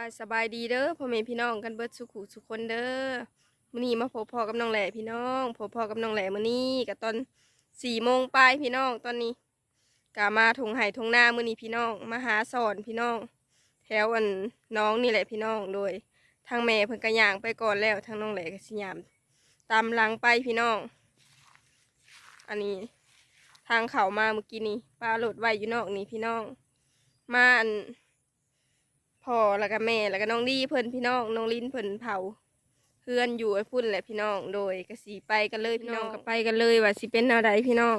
ค่ะสบายดีเด้อพ่อแม่พี่น้องกันเบิดสุขุสุขคนเด้อมื้อนี้มาพบพ่อกับน้องแหล่พี่น้องพบพ่อกับน้องแหล่มื้อนี้ก็ตอนสี่โมงปลายพี่น้องตอนนี้กามาทงไห่ทงหน้ามื้อนี้พี่น้องมาหาสอนพี่น้อง แถวอันน้องนี่แหละพี่น้องโดย ทางแม่เพิ่นก็ย่างไปก่อนแล้วทางน้องแหล่ก็สิยามตามหลังไปพี่น้อง อันนี้ ทางเขามาเมื่อกี้นี้ปลาโหลดไว้อยู่นอกนี่พี่น้อง มาอัน พ่อแล้วก็แม่แล้วก็น้องดีเพิ่นพี่น้องน้องลิ้นเพิ่นเผาเพื่อนอยู่ไอ้พุ่นแหละพี่น้องโดยก็สีไปกันเลยพี่น้องก็ไปกันเลยว่าสิเป็นแนวใดพี่น้อง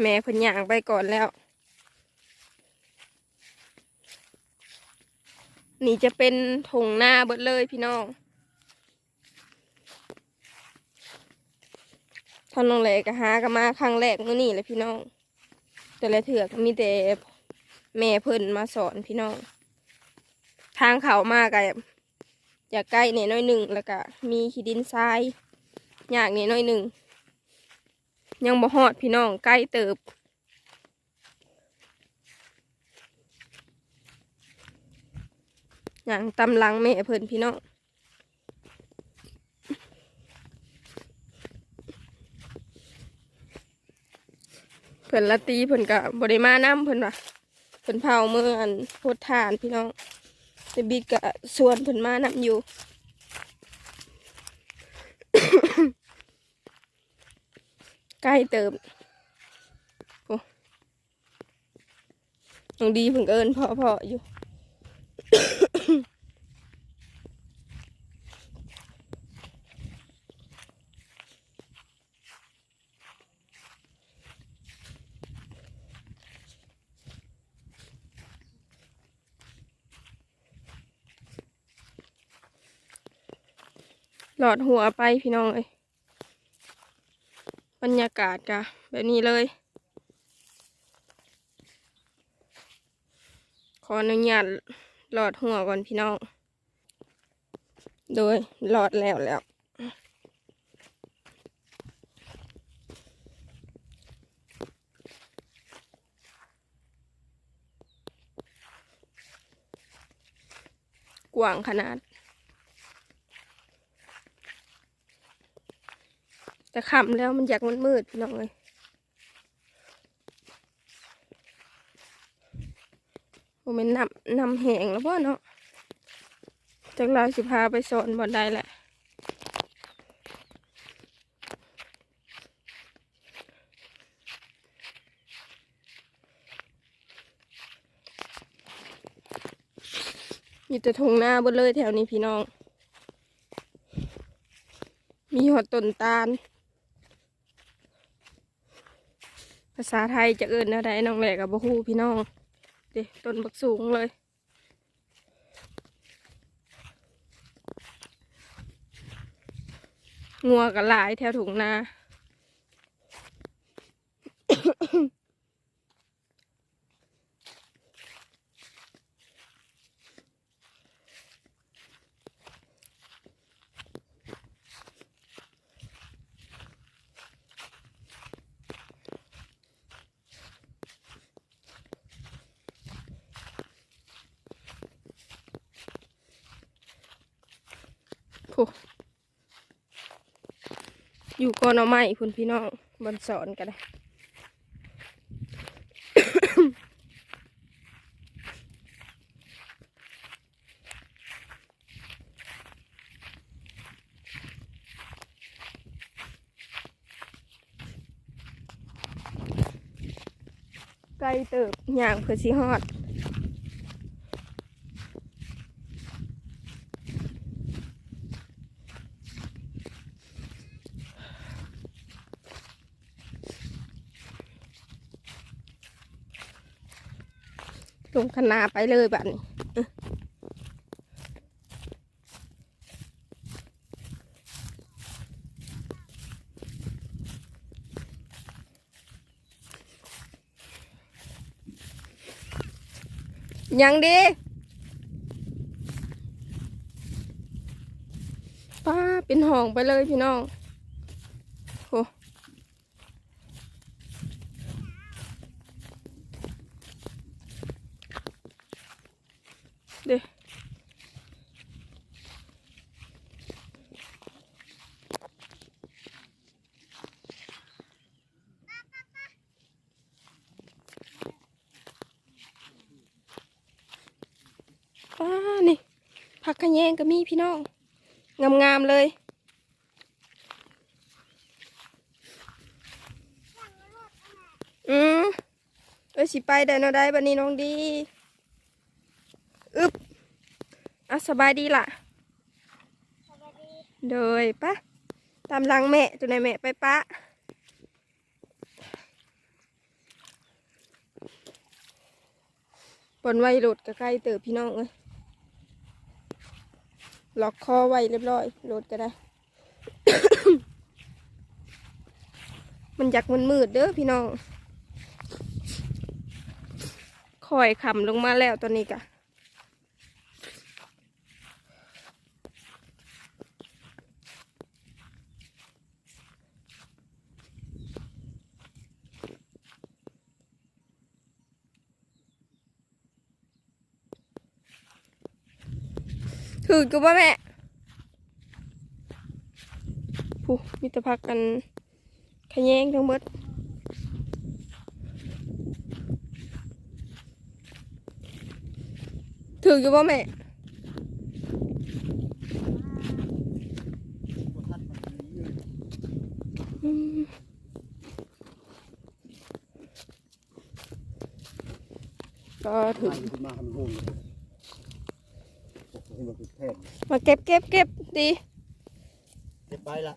แม่เพิ่นย่างไปก่อนแล้ว นี่จะเป็นถงหน้าเบิดเลยพี่น้องท่านน้องแหลก็หากันมาครั้งแรกมื้อนี้เลยพี่น้อง แต่ละเถื่อก็มีแต่ แม่เพิ่นมาสอนพี่น้อง ทางเขามากอะอยากใกล้เนี่ยน้อยหนึ่งแล้วก็มีขี้ดินทรายอยากเนี่ยน้อยหนึ่งยังบ่ฮอดพี่น้องใกล้เติบอย่างตำลังแม่เพิ่นพี่น้องเพิ่นละตีเพิ่นก็บ่ได้มานํเพิ่นว่า เพิ่นเผาเมื่ออันโพดทานพี่น้องแต่บิดกับส่วนผลมานมานำอยู่ ใกล้เติมโอ้ยังดีเพิ่งเอินพอๆออยู่ หลอดหัวไปพี่น้องเลยบรรยากาศกะแบบนี้เลย ขออนุญาตหลอดหัวก่อนพี่น้อง โดยหลอดแล้วแล้วกว้างขนาด แต่ค่ำแล้วมันอยากมันมืดพี่น้องเลยโมเมนนำนำแหงแล้วพ่อเนาะจากเราสิพาไปสอนบ่ได้แหละมีแต่ทงหน้าบดเลยแถวนี้พี่น้อง มีหอดต้นตาล ภาษาไทยจะเอิญอะไรน้องแหลกกับบะฮูพี่น้องเด็ต้นบักสูงเลย งัวกับหลายแถวถุงนา โอ้อยู่กอนอไม้คุณพี่น้องบนสอนกันเลยไกลเติบอย่างเพื่อสิฮอด ลงคณาไปเลยแบบนี้อื้อยังดีป้าเป็นห้องไปเลยพี่น้องโอ้ เด้อป้านี่ผักขะแยงก็มีพี่น้อง งามๆเลยอืมเอ้ยสิไปได้เนาะได้บันนี้น้องดี อึบอะ สบายดีล่ะโดยปะตามหลังแม่ตัวไหนแม่ไปปะปนไว้หลุดก็ใกล้เติบพี่น้องเอ้ยล็อกคอไว้เรียบร้อยโหลดก็ได้ มันอยากมันมืดเด้อพี่น้องคอยขำลงมาแล้วตอนนี้กะ ถือกูว่าแม่ผู้มีแต่พักกันขะแยงทั้งหมดถืออยู่ป่ะแม่ก็ถึง ขึ้นมาให้มันโล่งเลยโอ้โหมันคือแทนมาเก็บเก็บเก็บดีเก็บไปละ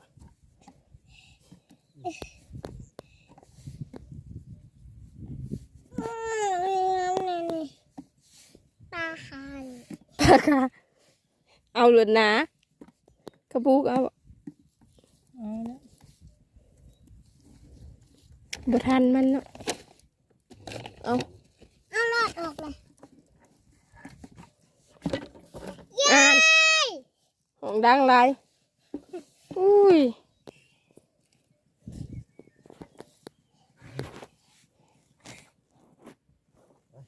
ปลาคายปากกาเอาเลยนะกระปุกเอาบ่ทันมันเนาะเอาเอาลอดออกเลย อ่านของ ดังไรอุ้ย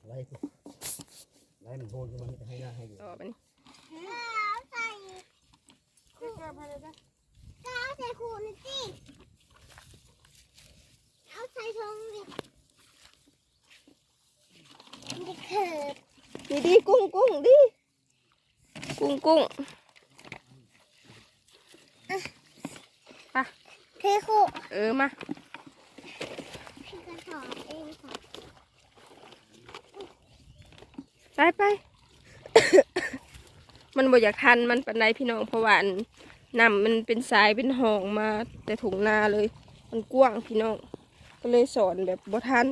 ไล่สิไล่มันโหนขึ้นมาให้ให้หน้าให้ดูต่อไปนี่เอาใส่ก็เอาใส่ขูดนี่สิเอาใส่ทงดิมันจะเขิบดีดีกุ้งกุ้งดีกุ้งกุ้งไป เทขูดเออมาพี่ก็ถอดเองค่ะไปไป มันบ่อยากทันมันปันไดพี่น้องเพราะว่าอันน้ำมันเป็นสายเป็นหองมาแต่ถุงนาเลย มันกว้างพี่น้อง ก็เลยสอนแบบบ่ทัน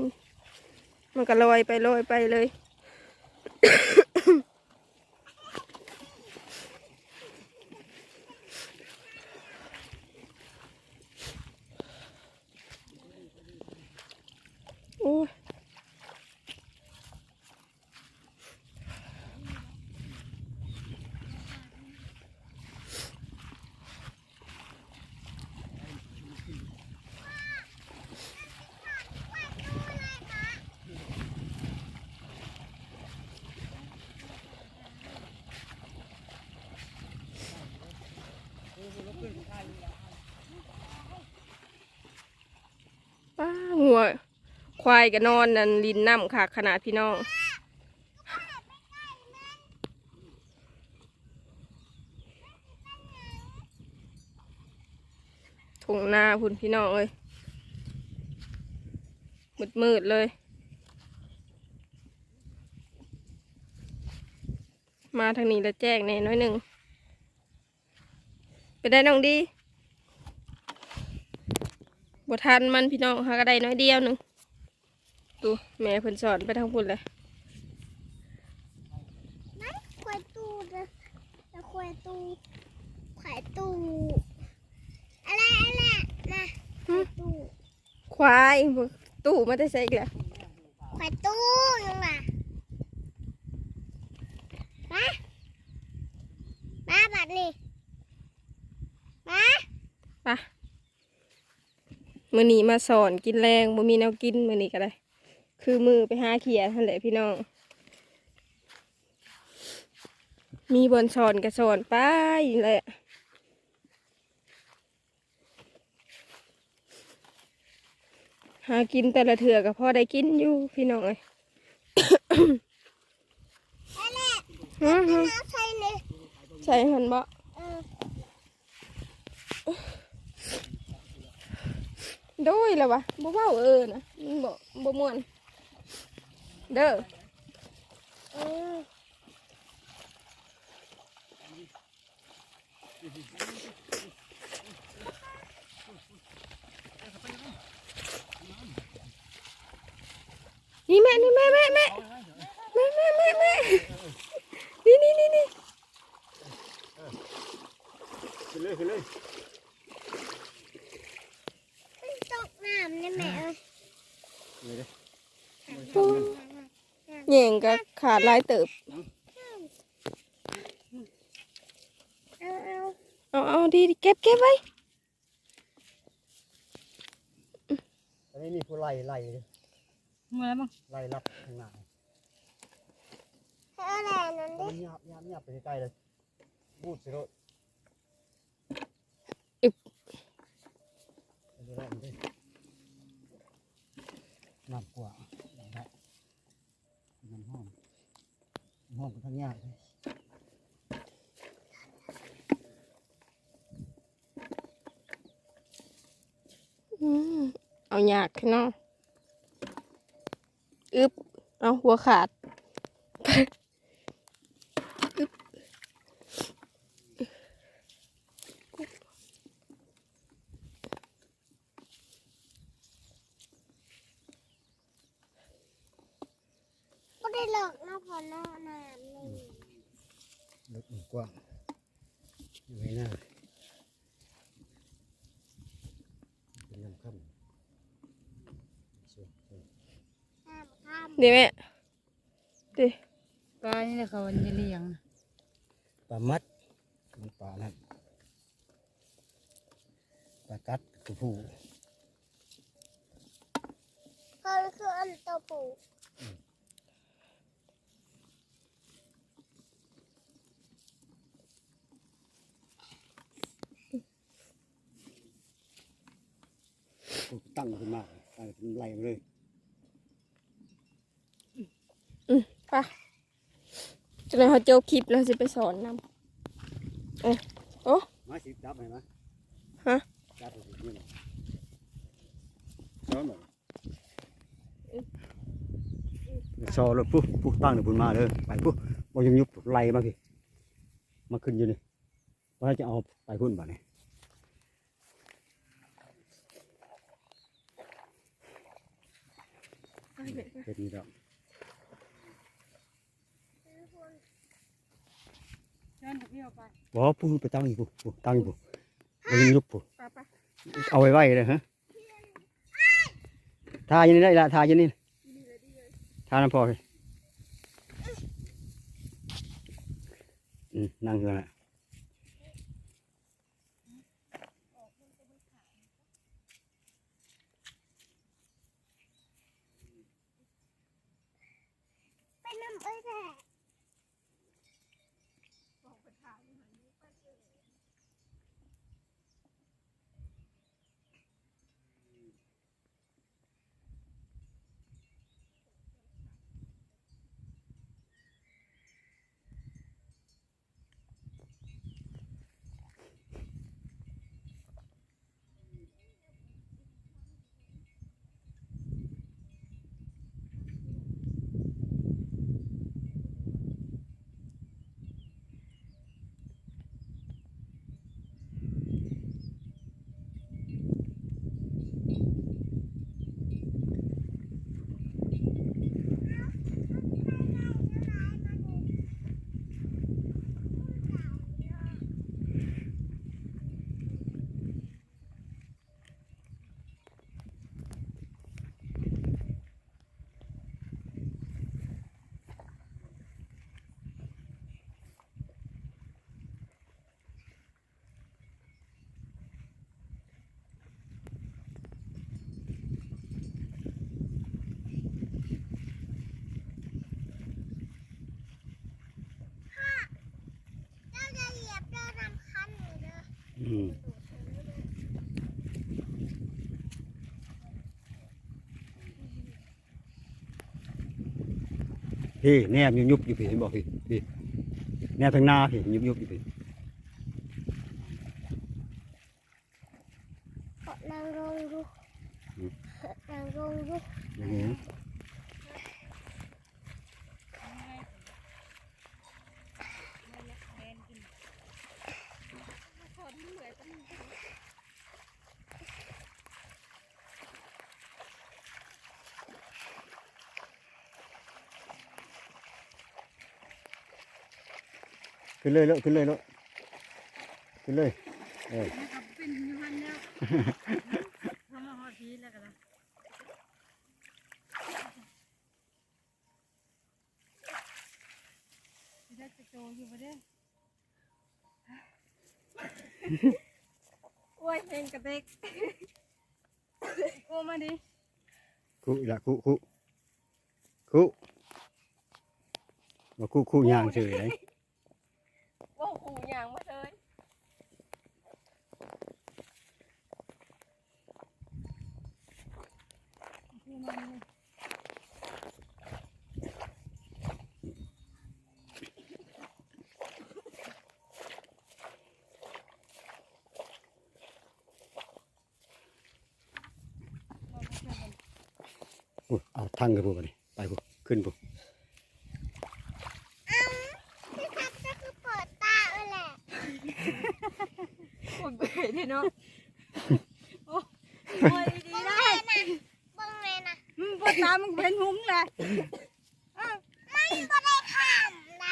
มันก็ลอยไปลอยไปเลย โอ้ย ป้าหัว ควายก็นอนนั่นลินน้ำค่ะขนาดพี่น้องถงนาพุ่นพี่น้องเลยมืดมืดๆเลย มาทางนี้แล้วแจ้งแน่น้อยหนึ่ง ไปได้น้องดีบทันมันพี่น้องหาก็ได้น้อยเดียวหนึ่งดูแม่เพิ่นสอนไปทางพุ่นเลยนั่นควายตูนะแล้วควายตูควายตูอะไรอะไรมาควายตูควายบ่ตู้มาได้ใส่อีกแล้วควายตูยังมามามาบัดนี้ มาไปะมือนี้มาสอนกินแรงบ่มีแนวกินมือนี้ก็ได้ คือมือไปหาเขียนั่นแหละพี่น้อง มีบอนสอนกับสอนไปแหละหากินแต่ละเถื่อกับพ่อได้กินอยู่พี่น้องเอ้ยอะไรฮะฮะน้าใช่เนี่ยใช่หันบ่ เออ โดยแล้ววะบ่เว้าเออนะมันบ่บ่ม่วนเด้อเออนี่แม่นี่แม่แม่แม่แม่แม่แม่แม่นี่นี่นี่นี่ขึ้นเลยขึ้นเลย มันตกน้ำเนี่ยแม่เอ้ย เลยเด้อ แย่งก็ ขาดหลายเติบ เอาเอาเอาเอาดีๆเก็บเก็บไว้อันนี้มีผู้ไล่ไล่เด้อมาแล้วมั้งไล่รับข้างหน้าให้อะไรนั่นดิมันหยาบหยาบหยาบไปใกล้ๆเลยบูดสิโรดอึบเอาไปไล่มันดิน้ำกว่าได้น้ำหอมน้ำ หอมก็ทั้งยากเลยอืมเอายากพี่น้องอึบเอาหัวขาดอึบก็ได้หลอกนะพอเนาะน้ำนี่ ลึกกว้างอยู่ไว้หน้าเป็นน้ำค่ำสวยสวยน้ำข้ามเดี๋ยวแม่ดิปลานี่แหละเขาวันจะเลี้ยงนะปลามัดมันปลานั่นปลากัดตัวผู้เขาคืออันโตปูตั ตั้งขึ้นมาตั้งขึ้นไหลมาเลยไปจะเลยเขาโจบคลิปแล้วจะไปสอนนำเอ้ยโอ้มาสิจับไหมนะฮะจับไปสินี่นะซ้อนแบบซอแล้วปุ๊บปุ๊บตั้งเดี๋ยวพุ่นมาเลยไปปุ๊บบอยังยุบไหลมาพี่มาขึ้นอยู่นี่ว่าจะเอาไปพุ่นบ่เนี่ย เป็นนี่ครับย้อนพี่เอาไปบอปุ๊บไปตั้งอีกปุ๊บปุ๊บตั้งอีกปุ๊บบ่ยังยุบปุ๊บไปไปเอาไว้ไว้เลยฮะทาอย่างนี้ได้ละทาอย่างนี้ทาน้ำพอเลยนั่งอยู่นะเป็น พี่แนบยุบยุบอยู่พี่เห็นบอกพี่พี่แนบทางหน้าพี่ยุบยุบอยู่พี่ ขอนางลงดูนางลงดู อย่างนี้ ขึ้นเลยแล้วขึ้นเลยแล้วขึ้นเลยเออนะครับเป็นอยูฮันแล้วทำมาฮอดพีแล้วกันนะได้จะโตอยู่ประเด้โอ้ยเพลงกระเตกโอ้มาดิคู่อีกละคู่คู่คู่มาคู่คู่ยางเฉยเลย โอ้โหอย่างมาเลยโอ้มาดิอุ๊ยเอาทั้งกันพวกนี้ไปพวกขึ้นพวก เอ้าพี่ทับจะคือเปิดตาเออแหละ โอ้ยเบื่อเลยเนาะ โอ้ย ดีเบิ้งได้เลยนะเบิ้งเลยนะมึงปวดตามึงเป็นหุงแหละไม่ก็ได้ข้ามไหน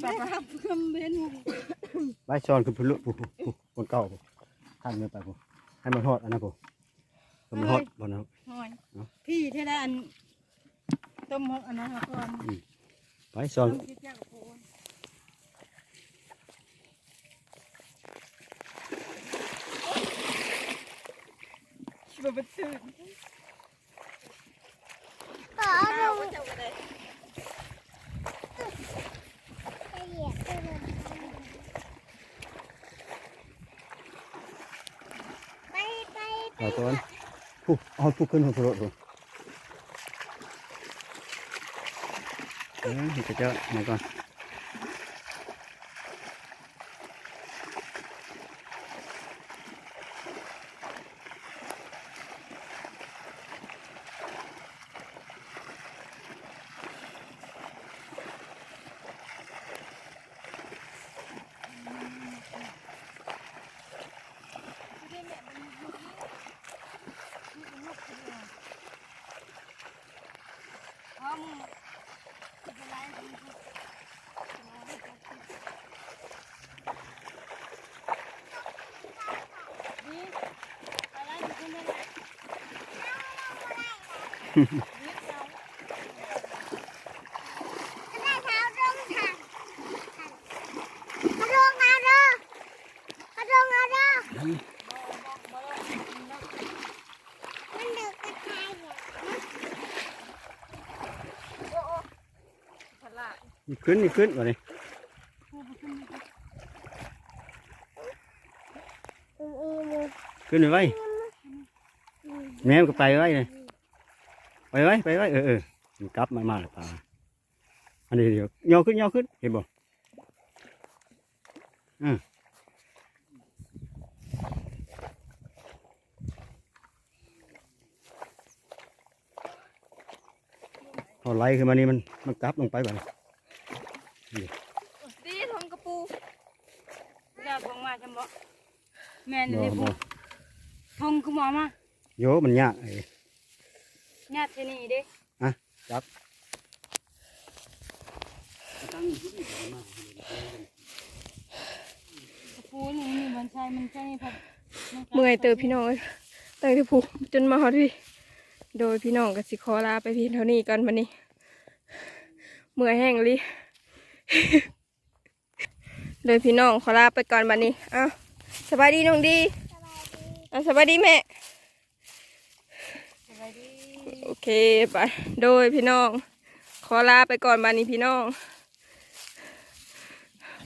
แบบว่าเพิ่มเป็นหุงไปช้อนขึ้นพุ่นลุพวกพวกคนเก่าพวกท่านเงินไปพวกให้มันฮอดอันนั้นพวกให้มันฮอดบนนั้นหอยเนาะพี่เท่าได้อันต้มหกอันนั้นก่อนไปช้อน ต้มคิดยากกับโพนชิบะบัดตื่นต่อเอาลง ว่าจะอะไร ไปเหยียบไปเลยไปไปไป เอาตัวนั้นผู้เอาผู้ขึ้นหัวพลดพวกเออเดี๋ยวจะเจอมาก่อน เพราะมึงจะเป็นไรมึง ดีอะไรอยู่ที่นี่แหละรีบเอา แม่เท้าลงทางกระโดงเอาเด้อกระโดงเอาเด้อมันเดือดกระชายเนี่ย พลาด นี่ ขึ้นนี่ขึ้นมาเลยอืมอืมอืมขึ้นไปไว้แม่มันก็ไปไว้เลย ไปไว้ไปไว้เออเออมันกลับมามาแล้วปลาอันนี้เดี๋ยวย่อขึ้นย่อขึ้นเห็นบ่อืมพอไล่ขึ้นมานี่มันมันกลับลงไปแบบดีทงกระปูอยากลงมาจำบ่แม่นบ่เลยบ่บุทงคุณหมอมาโยมันยากไอ้ ญาติที่นี่เด้จับกระปูนี่มีบอนชายมันใช่พัดเมื่อยเติบพี่น้องเอ้ยตั้งแต่ผูกจนมาฮอดพี่ โดยพี่น้องก็สิขอลาไปเพียงเท่านี้ก่อนวันนี้เมื่อยแห้งเลยโดยพี่น้องขอลาไปก่อนวันนี้อ้าวสบายดีน้องดีสบายดีอะสบายดีแม่สบายดี โอเคไป โดยพี่น้อง ขอลาไปก่อนมานี้พี่น้อง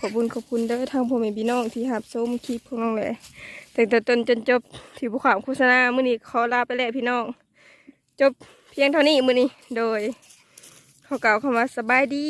ขอบคุณขอบคุณเด้อทางพ่อแม่พี่น้องที่หับชมคลิปพวกน้องเลยตั้งแต่ต้นจนจบที่ผู้ข่าวโฆษณามื่อนี้ขอลาไปแล้วพี่น้อง จบเพียงเท่านี้มื่อนี้ โดยขอกล่าวคำว่าสบายดี